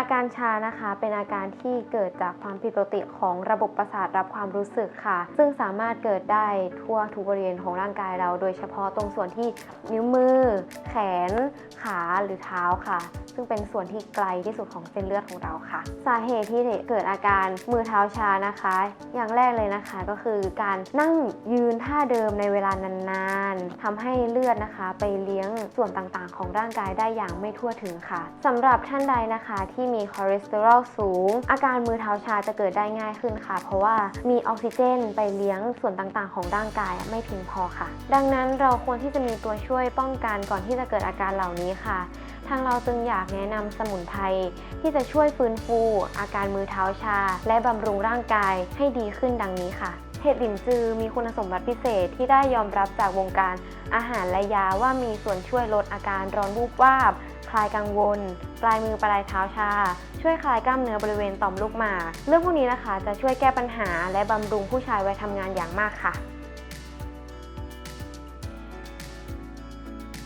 อาการชานะคะเป็นอาการที่เกิดจากความผิดปกติของระบบประสาทรับความรู้สึกค่ะ ซึ่งสามารถเกิดได้ทั่วทุกบริเวณของร่างกายเรา โดยเฉพาะตรงส่วนที่นิ้วมือ แขน หรือเท้าค่ะ ซึ่งเป็นส่วนที่ไกลที่สุดของเส้นเลือดของเราค่ะ สาเหตุที่เกิดอาการมือเท้าชานะคะ อย่างแรกเลยนะคะก็คือการนั่งยืนท่าเดิมในเวลานานๆทำให้เลือดนะคะ ไปเลี้ยงส่วนต่างๆ ของร่างกายได้อย่างไม่ทั่วถึงค่ะสำหรับท่านใดนะคะที่มีคอเลสเตอรอลสูง อาการมือเท้าชาจะเกิดได้ง่ายขึ้นค่ะ เพราะว่ามีออกซิเจนไปเลี้ยงส่วนต่างๆ ของร่างกายไม่เพียงพอค่ะ ดังนั้นเราควรที่จะมีตัวช่วยป้องกันก่อนที่จะเกิดอาการเหล่านี้ค่ะ ทางเราจึงอยากแนะนำสมุนไพรที่จะช่วยฟื้นฟู อาการมือเท้าชา และบำรุงร่างกายให้ดีขึ้นดังนี้ค่ะ เห็ดหลินจือมีคุณสมบัติพิเศษที่ได้ยอมรับจากวงการอาหารและยาว่ามีส่วนช่วยลดอาการร้อนวูบวาบ คลายกังวล ปลายมือปลายเท้าชา ช่วยคลายกล้ามเนื้อบริเวณต่อมลูกหมาก เรื่องพวกนี้นะคะจะช่วยแก้ปัญหาและบำรุงผู้ชายวัยทำงานอย่างมากค่ะ